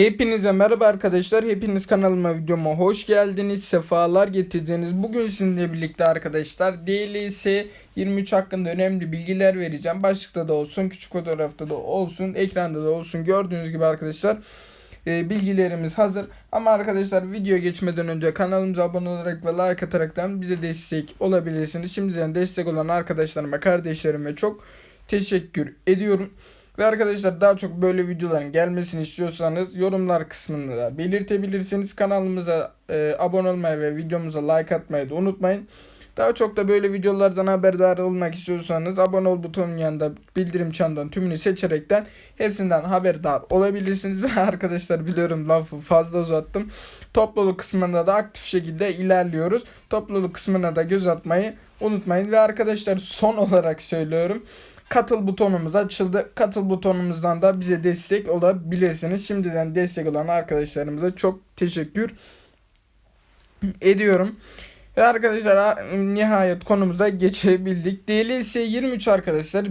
Hepinize merhaba arkadaşlar. Hepiniz kanalıma videoma hoş geldiniz. Sefalar getirdiniz. Bugün sizinle birlikte arkadaşlar DLS 23 hakkında önemli bilgiler vereceğim. Başlıkta da olsun, küçük fotoğrafta da olsun, ekranda da olsun. Gördüğünüz gibi arkadaşlar e, bilgilerimiz hazır. Ama arkadaşlar video geçmeden önce kanalımıza abone olarak ve like ataraktan bize destek olabilirsiniz. Şimdiden destek olan arkadaşlarıma, kardeşlerime çok teşekkür ediyorum. Ve arkadaşlar daha çok böyle videoların gelmesini istiyorsanız yorumlar kısmında da belirtebilirsiniz. Kanalımıza e, abone olmayı ve videomuza like atmayı da unutmayın. Daha çok da böyle videolardan haberdar olmak istiyorsanız abone ol butonunun yanında bildirim çanından tümünü seçerekten hepsinden haberdar olabilirsiniz. Ve arkadaşlar biliyorum lafı fazla uzattım. Topluluk kısmında da aktif şekilde ilerliyoruz. Topluluk kısmına da göz atmayı unutmayın. Ve arkadaşlar son olarak söylüyorum. Katıl butonumuz açıldı. Katıl butonumuzdan da bize destek olabilirsiniz. Şimdiden destek olan arkadaşlarımıza çok teşekkür ediyorum. Ve arkadaşlar nihayet konumuza geçebildik. DLS 23 arkadaşlar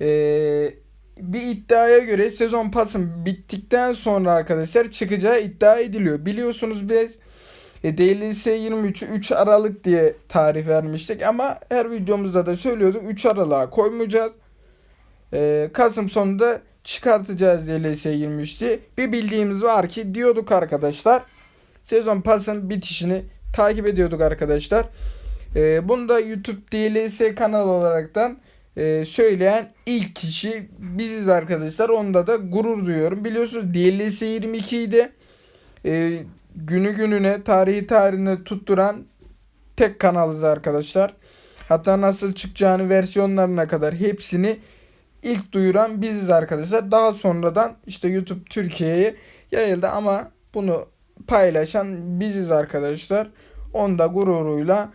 ee, bir iddiaya göre sezon pasın bittikten sonra arkadaşlar çıkacağı iddia ediliyor. Biliyorsunuz biz e, DLS 23'ü 3 Aralık diye tarih vermiştik ama her videomuzda da söylüyorduk 3 Aralık'a koymayacağız. E, Kasım sonunda çıkartacağız DLS 23'ti. Bir bildiğimiz var ki diyorduk arkadaşlar. Sezon pasın bitişini takip ediyorduk arkadaşlar. E, bunu da YouTube DLS kanalı olaraktan e, söyleyen ilk kişi biziz arkadaşlar. Onda da gurur duyuyorum. Biliyorsunuz DLS 22 idi. E, günü gününe tarihi tarihine tutturan tek kanalız arkadaşlar. Hatta nasıl çıkacağını versiyonlarına kadar hepsini ilk duyuran biziz arkadaşlar. Daha sonradan işte YouTube Türkiye'ye yayıldı ama bunu paylaşan biziz arkadaşlar. Onda gururuyla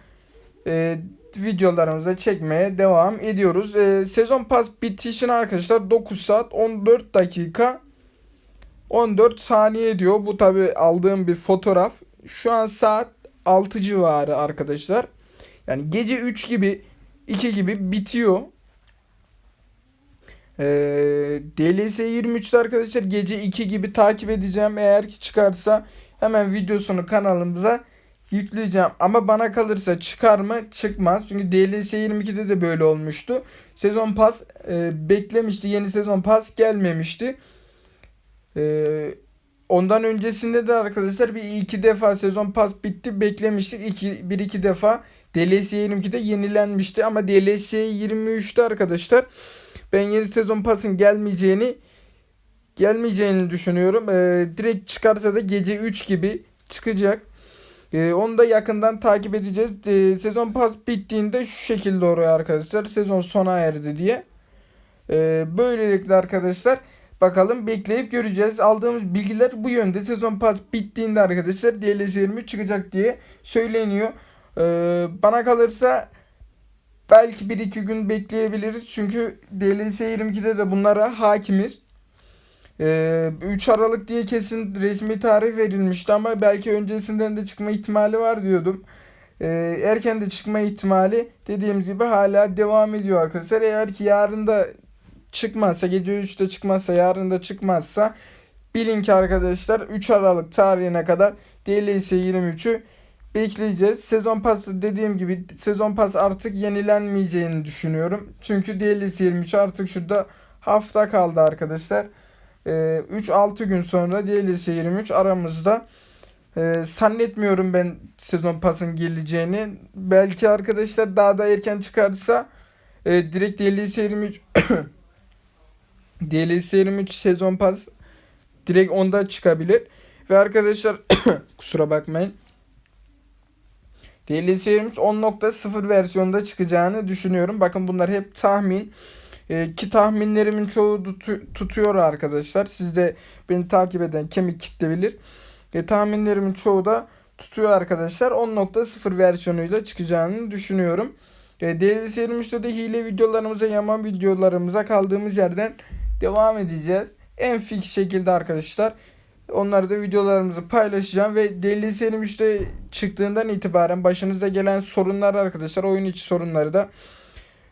e, videolarımızı çekmeye devam ediyoruz. E, sezon pas bitişine arkadaşlar 9 saat 14 dakika 14 saniye diyor. Bu tabi aldığım bir fotoğraf. Şu an saat 6 civarı arkadaşlar. Yani gece 3 gibi 2 gibi bitiyor. Ee, DLS 23'te arkadaşlar gece 2 gibi takip edeceğim. Eğer ki çıkarsa hemen videosunu kanalımıza yükleyeceğim. Ama bana kalırsa çıkar mı? Çıkmaz. Çünkü DLS 22'de de böyle olmuştu. Sezon pas e, beklemişti. Yeni sezon pas gelmemişti. Ee, ondan öncesinde de arkadaşlar bir iki defa sezon pas bitti beklemiştik. İki, bir iki defa DLS 22'de yenilenmişti ama DLS 23'te arkadaşlar ben yeni sezon pasın gelmeyeceğini gelmeyeceğini düşünüyorum. Ee, direkt çıkarsa da gece 3 gibi çıkacak. Ee, onu da yakından takip edeceğiz. Ee, sezon pas bittiğinde şu şekilde oluyor arkadaşlar. Sezon sona erdi diye. Ee, böylelikle arkadaşlar Bakalım bekleyip göreceğiz. Aldığımız bilgiler bu yönde. Sezon pas bittiğinde arkadaşlar DLS 23 çıkacak diye söyleniyor. Ee, bana kalırsa belki 1-2 gün bekleyebiliriz. Çünkü DLS 22'de de bunlara hakimiz. Ee, 3 Aralık diye kesin resmi tarih verilmişti ama belki öncesinden de çıkma ihtimali var diyordum. Ee, erken de çıkma ihtimali dediğimiz gibi hala devam ediyor arkadaşlar. Eğer ki yarın da çıkmazsa gece 3'te çıkmazsa yarın da çıkmazsa bilin ki arkadaşlar 3 Aralık tarihine kadar DLS 23'ü bekleyeceğiz. Sezon pası dediğim gibi sezon pas artık yenilenmeyeceğini düşünüyorum. Çünkü DLS 23 artık şurada hafta kaldı arkadaşlar. Ee, 3-6 gün sonra DLS 23 aramızda. Ee, ben sezon pasın geleceğini. Belki arkadaşlar daha da erken çıkarsa e, direkt DLS 23 DLS 23 sezon pas direkt onda çıkabilir. Ve arkadaşlar kusura bakmayın. DLS 23 10.0 versiyonda çıkacağını düşünüyorum. Bakın bunlar hep tahmin. E, ki tahminlerimin çoğu tutu, tutuyor arkadaşlar. Siz de beni takip eden kemik kitle bilir. E, tahminlerimin çoğu da tutuyor arkadaşlar. 10.0 versiyonuyla çıkacağını düşünüyorum. E, DLS 23'te de hile videolarımıza, yaman videolarımıza kaldığımız yerden devam edeceğiz. En fix şekilde arkadaşlar. Onları da videolarımızı paylaşacağım ve Deli Serim işte çıktığından itibaren başınıza gelen sorunlar arkadaşlar oyun içi sorunları da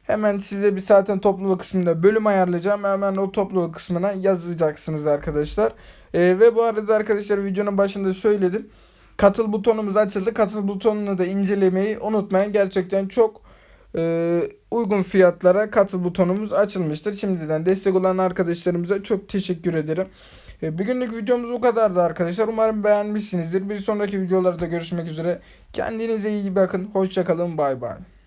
Hemen size bir zaten topluluk kısmında bölüm ayarlayacağım. Hemen o topluluk kısmına yazacaksınız arkadaşlar. Ee, ve bu arada arkadaşlar videonun başında söyledim. Katıl butonumuz açıldı. Katıl butonunu da incelemeyi unutmayın. Gerçekten çok e, uygun fiyatlara katıl butonumuz açılmıştır. Şimdiden destek olan arkadaşlarımıza çok teşekkür ederim. E, Bugünlük videomuz bu kadardı arkadaşlar. Umarım beğenmişsinizdir. Bir sonraki videolarda görüşmek üzere. Kendinize iyi bakın. Hoşçakalın. Bay bay.